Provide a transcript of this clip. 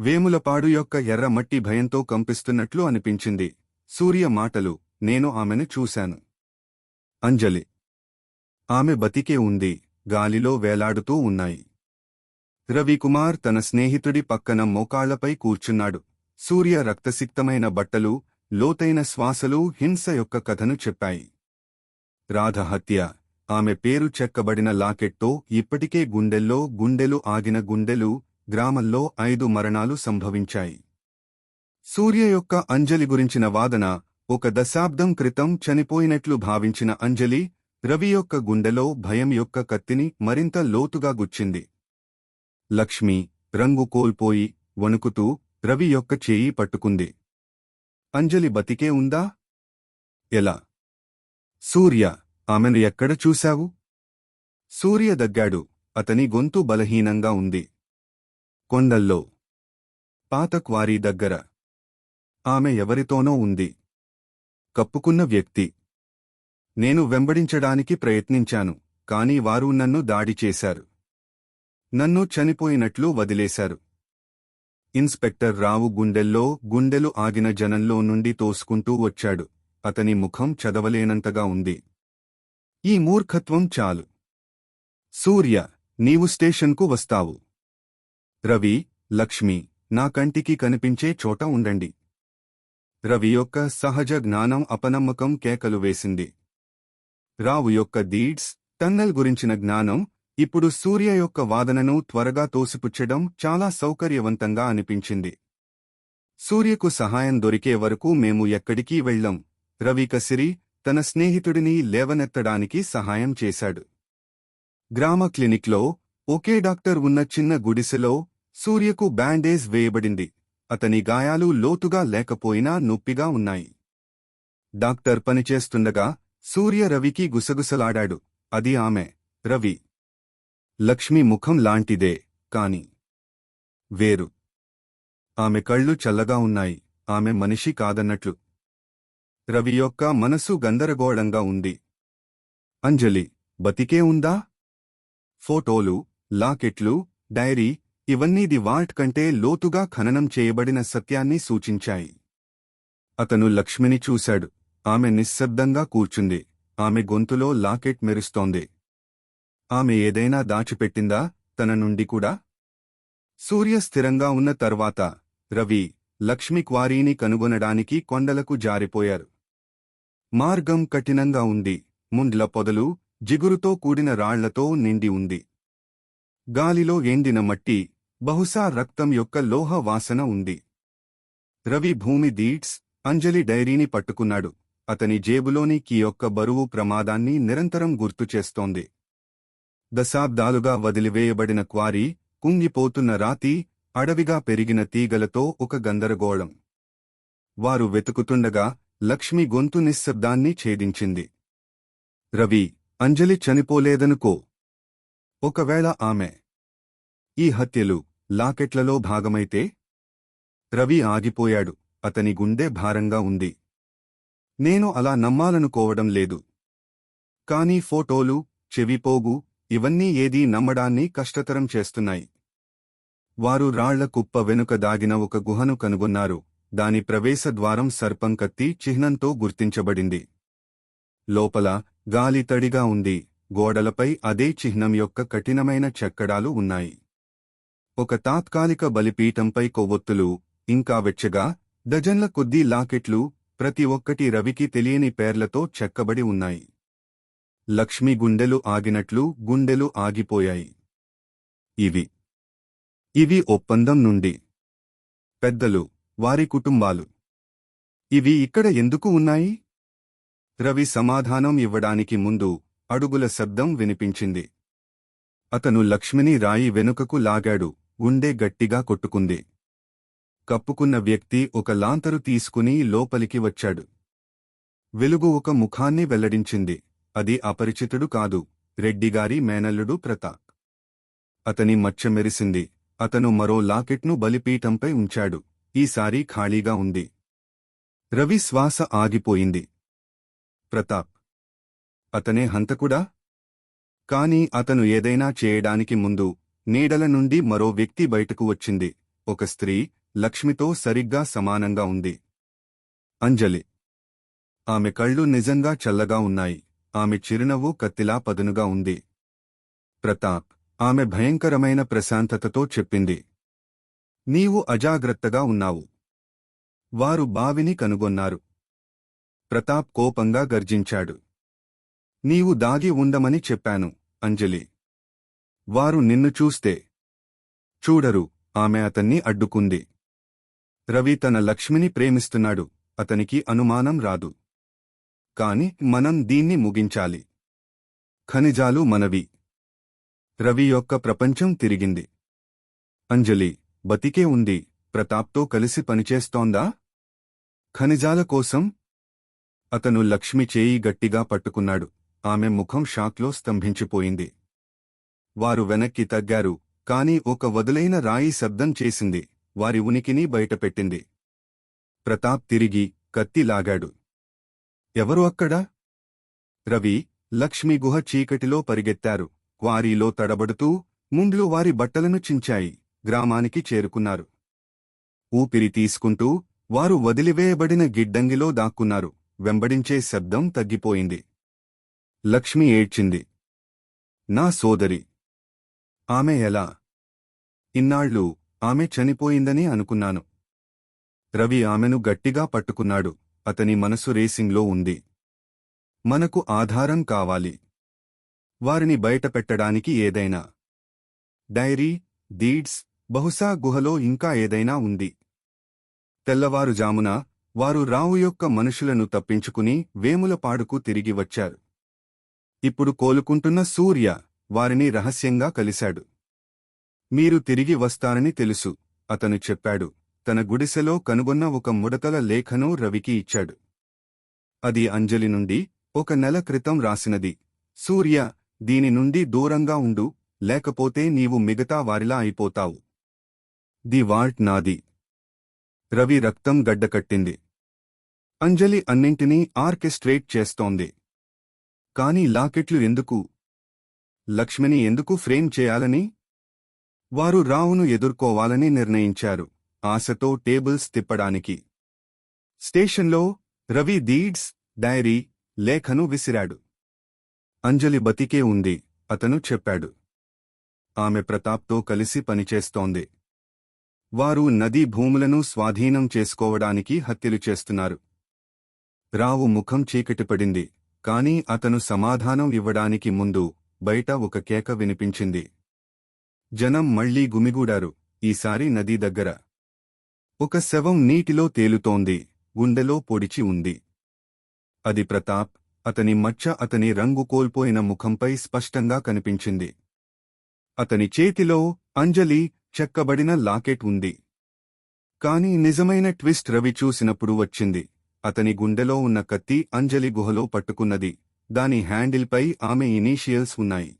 వేములపాడు యొక్క ఎర్రమట్టి భయంతో కంపిస్తున్నట్లు అనిపించింది. సూర్య మాటలు నేను ఆమెను చూశాను. అంజలి. ఆమె బతికే ఉంది గాలిలో వేలాడుతూ ఉన్నాయి. రవికుమార్ తన స్నేహితుడి పక్కన మోకాళ్ళపై కూర్చున్నాడు. సూర్య రక్తసిక్తమైన బట్టలు లోతైన శ్వాసలు హింస యొక్క కథను చెప్పాయి. రాధ హత్య ఆమె పేరు చెక్కబడిన లాకెట్తో ఇప్పటికే గుండెల్లో గుండెలు ఆగిన గుండెలు గ్రామంలో ఐదు మరణాలు సంభవించాయి. సూర్య యొక్క అంజలి గురించిన వాదన ఒక దశాబ్దం క్రితం చనిపోయినట్లు భావించిన అంజలి రవి యొక్క గుండెలో భయం యొక్క కత్తిని మరింత లోతుగా గుచ్చింది. లక్ష్మి రంగు కోల్పోయి వణుకుతూ రవి యొక్క చేయి పట్టుకుంది. అంజలి బతికే ఉందా? ఎలా? సూర్య ఆమెను ఎక్కడ చూశావు? సూర్య దగ్గాడు. అతని గొంతు బలహీనంగా ఉంది. కొండల్లో. పాత క్వారీ దగ్గర. ఆమె ఎవరితోనో ఉంది. కప్పుకున్న వ్యక్తి. నేను వెంబడించడానికి ప్రయత్నించాను కాని వారు నన్ను దాడి చేశారు. నన్ను చనిపోయినట్లు వదిలేశారు. ఇన్స్పెక్టర్ రావు గుండెల్లో గుండెలు ఆగిన జనంలో నుండి తోసుకుంటూ వచ్చాడు. అతని ముఖం చదవలేనంతగా ఉంది. ఈ మూర్ఖత్వం చాలు. సూర్య నీవు స్టేషన్కు వస్తావు. రవి లక్ష్మి నా కంటికి కనిపించే చోట ఉండండి. రవి యొక్క సహజ జ్ఞానం అపనమ్మకం కేకలు వేసింది. రావు యొక్క డీడ్స్ టన్నెల్ గురించిన జ్ఞానం ఇప్పుడు సూర్య యొక్క వాదనను త్వరగా తోసిపుచ్చడం చాలా సౌకర్యవంతంగా అనిపించింది. సూర్యకు సహాయం దొరికే వరకు మేము ఎక్కడికీ వెళ్ళం. రవి కసిరి తన స్నేహితుడిని లేవనెత్తడానికి సహాయం చేశాడు. గ్రామ క్లినిక్లో ఒకే డాక్టర్ ఉన్న చిన్న గుడిసెలో సూర్యకు బ్యాండేజ్ వేయబడింది. అతని గాయాలు లోతుగా లేకపోయినా నొప్పిగా ఉన్నాయి. డాక్టర్ పనిచేస్తుండగా సూర్య రవికి గుసగుసలాడాడు. అది ఆమె రవి. లక్ష్మి ముఖం లాంటిదే కాని వేరు. ఆమె కళ్ళు చల్లగా ఉన్నాయి. ఆమె మనిషి కాదన్నట్లు. రవి యొక్క మనసు గందరగోళంగా ఉంది. అంజలి బతికే ఉందా? ఫోటోలు లాకెట్లు డైరీ ఇవన్నీ ది వాల్ట్ కంటే లోతుగా ఖననం చేయబడిన సత్యాన్ని సూచించాయి. అతను లక్ష్మిని చూశాడు. ఆమె నిశ్శబ్దంగా కూర్చుంది. ఆమె గొంతులో లాకెట్ మెరుస్తోంది. ఆమె ఏదైనా దాచిపెట్టిందా? తన నుండి కూడా? సూర్య స్థిరంగా ఉన్న తర్వాత రవి లక్ష్మి క్వారీని కనుగొనడానికి కొండలకు జారిపోయారు. మార్గం కఠినంగా ఉంది. ముండ్ల పొదలు జిగురుతో కూడిన రాళ్ళతో నిండి ఉంది. గాలిలో ఎండిన మట్టి బహుశా రక్తం యొక్క లోహ వాసన ఉంది. రవి భూమి డీట్స్ అంజలి డైరీని పట్టుకున్నాడు. అతని జేబులోని కీ యొక్క బరువు ప్రమాదాన్ని నిరంతరం గుర్తుచేస్తోంది దశాబ్దాలుగా వదిలివేయబడిన క్వారీ కుంగిపోతున్న రాతి అడవిగా పెరిగిన తీగలతో ఒక గందరగోళం. వారు వెతుకుతుండగా లక్ష్మి గొంతు నిశ్శబ్దాన్ని ఛేదించింది. రవి అంజలి చనిపోలేదనుకో. ఒకవేళ ఆమె ఈ హత్యలు లాకెట్లలో భాగమైతే రవి ఆగిపోయాడు. అతని గుండె భారంగా ఉంది. నేను అలా నమ్మాలనుకోవడం లేదు. కానీ ఫోటోలు చెవిపోగు ఇవన్నీ ఏదీ నమ్మడాన్ని కష్టతరం చేస్తున్నాయి. వారు రాళ్ళ కుప్ప వెనుక దాగిన ఒక గుహను కనుగొన్నారు. దాని ప్రవేశద్వారం సర్పం కత్తి చిహ్నంతో గుర్తించబడింది. లోపల గాలి తడిగా ఉంది. గోడలపై అదే చిహ్నం యొక్క కఠినమైన చెక్కడాలు ఉన్నాయి. ఒక తాత్కాలిక బలిపీఠంపై కొవ్వొత్తులు ఇంకా వెచ్చగా డజన్ల కొద్దీ లాకెట్లు ప్రతి ఒక్కటి రవికి తెలియని పేర్లతో చెక్కబడి ఉన్నాయి. లక్ష్మి గుండెలు ఆగినట్లు గుండెలు ఆగిపోయాయి. ఇవి. ఇవి ఒప్పందం నుండి. పెద్దలు వారి కుటుంబాలు. ఇవి ఇక్కడ ఎందుకు ఉన్నాయి? రవి సమాధానం ఇవ్వడానికి ముందు అడుగుల శబ్దం వినిపించింది. అతను లక్ష్మిని రాయి వెనుకకు లాగాడు. గుండె గట్టిగా కొట్టుకుంది. కప్పుకున్న వ్యక్తి ఒక లాంతరు తీసుకుని లోపలికి వచ్చాడు. వెలుగు ఒక ముఖాన్ని వెల్లడించింది. అది అపరిచితుడు కాదు. రెడ్డిగారి మేనల్లుడు ప్రతాప్. అతని మచ్చ మెరిసింది అతను మరో లాకెట్ను బలిపీఠంపై ఉంచాడు. ఈసారి ఖాళీగా ఉంది. రవి శ్వాస ఆగిపోయింది. ప్రతాప్. అతనే హంతకుడా? కాని అతను ఏదైనా చేయడానికి ముందు నీడల నుండి మరో వ్యక్తి బయటకు వచ్చింది. ఒక స్త్రీ లక్ష్మితో సరిగ్గా సమానంగా ఉంది. అంజలి. ఆమె కళ్ళు నిజంగా చల్లగా ఉన్నాయి. ఆమె చిరునవ్వు కత్తిలా పదునుగా ఉంది. ప్రతాప్. ఆమె భయంకరమైన ప్రశాంతతతో చెప్పింది. నీవు అజాగ్రత్తగా ఉన్నావు. వారు బావిని కనుగొన్నారు. ప్రతాప్ కోపంగా గర్జించాడు. నీవు దాగి ఉండమని చెప్పాను అంజలి. వారు నిన్ను చూస్తే. చూడరు ఆమె అతన్ని అడ్డుకుంది. రవి తన లక్ష్మిని ప్రేమిస్తున్నాడు అతనికి అనుమానం రాదు. కాని మనం దీన్ని ముగించాలి. ఖనిజాలు మనవి. రవి యొక్క ప్రపంచం తిరిగింది. అంజలి బతికే ఉంది ప్రతాప్తో కలిసి పనిచేస్తోందా? ఖనిజాల కోసం? అతను లక్ష్మి చేయి గట్టిగా పట్టుకున్నాడు ఆమె ముఖం షాక్లో స్తంభించిపోయింది. వారు వెనక్కి తగ్గారు కాని ఒక వదులైన రాయి శబ్దం చేసింది వారి ఉనికిని బయటపెట్టింది. ప్రతాప్ తిరిగి కత్తి లాగాడు. ఎవరు అక్కడ? రవి లక్ష్మి గుహ చీకటిలో పరిగెత్తారు. క్వారీలో తడబడుతూ ముండ్లు వారి బట్టలను చించాయి గ్రామానికి చేరుకున్నారు. ఊపిరి తీసుకుంటూ వారు వదిలివేయబడిన గిడ్డంగిలో దాక్కున్నారు. వెంబడించే శబ్దం తగ్గిపోయింది. లక్ష్మి ఏడ్చింది. నా సోదరి ఆమె ఎలా? ఇన్నాళ్ళు ఆమె చనిపోయిందని అనుకున్నాను. రవి ఆమెను గట్టిగా పట్టుకున్నాడు. అతని మనసు రేసింగ్లో ఉంది. మనకు ఆధారం కావాలి. వారిని బయటపెట్టడానికి ఏదైనా. డైరీ డీడ్స్ బహుశా గుహలో ఇంకా ఏదైనా ఉంది. తెల్లవారుజామున వారు రావు యొక్క మనుషులను తప్పించుకుని వేములపాడుకు తిరిగి వచ్చారు. ఇప్పుడు కోలుకుంటున్న సూర్య. వారిని రహస్యంగా కలిశాడు. మీరు తిరిగి వస్తారని తెలుసు అతను చెప్పాడు. తన గుడిసెలో కనుగొన్న ఒక ముడతల లేఖను రవికి ఇచ్చాడు. అది అంజలి నుండి ఒక నెల క్రితం రాసినది. సూర్య దీని నుండి దూరంగా ఉండు లేకపోతే నీవు మిగతా వారిలా అయిపోతావు. ది వాల్ట్ నాది. రవి రక్తం గడ్డకట్టింది. అంజలి అన్నింటినీ ఆర్కెస్ట్రేట్ చేస్తోంది. కాని లాకెట్లు ఎందుకు? లక్ష్మిని ఎందుకు ఫ్రేమ్ చేయాలని? వారు రావును ఎదుర్కోవాలని నిర్ణయించారు. ఆశతో టేబుల్స్ తిప్పడానికి. స్టేషన్లో రవి డీడ్స్ డైరీ లేఖను విసిరాడు. అంజలి బతికే ఉంది అతను చెప్పాడు. ఆమె ప్రతాప్తో కలిసి పనిచేస్తోంది. వారు నదీ భూములను స్వాధీనం చేసుకోవడానికి హత్యలు చేస్తున్నారు. రావు ముఖం చీకటిపడింది కాని అతను సమాధానం ఇవ్వడానికి ముందు బయట ఒక కేక వినిపించింది. జనం మళ్ళీ గుమిగూడారు. ఈసారి నదీ దగ్గర. ఒక శవం నీటిలో తేలుతోంది. గుండెలో పొడిచి ఉంది. అది ప్రతాప్ అతని మచ్చ అతని రంగు కోల్పోయిన ముఖంపై స్పష్టంగా కనిపించింది. అతని చేతిలో అంజలి చెక్కబడిన లాకెట్ ఉంది. కాని నిజమైన ట్విస్ట్ రవి చూసినప్పుడు వచ్చింది. అతని గుండెలో ఉన్న కత్తి అంజలి గుహలో పట్టుకున్నది. దాని హ్యాండిల్పై ఆమె ఇనీషియల్స్ ఉన్నాయి.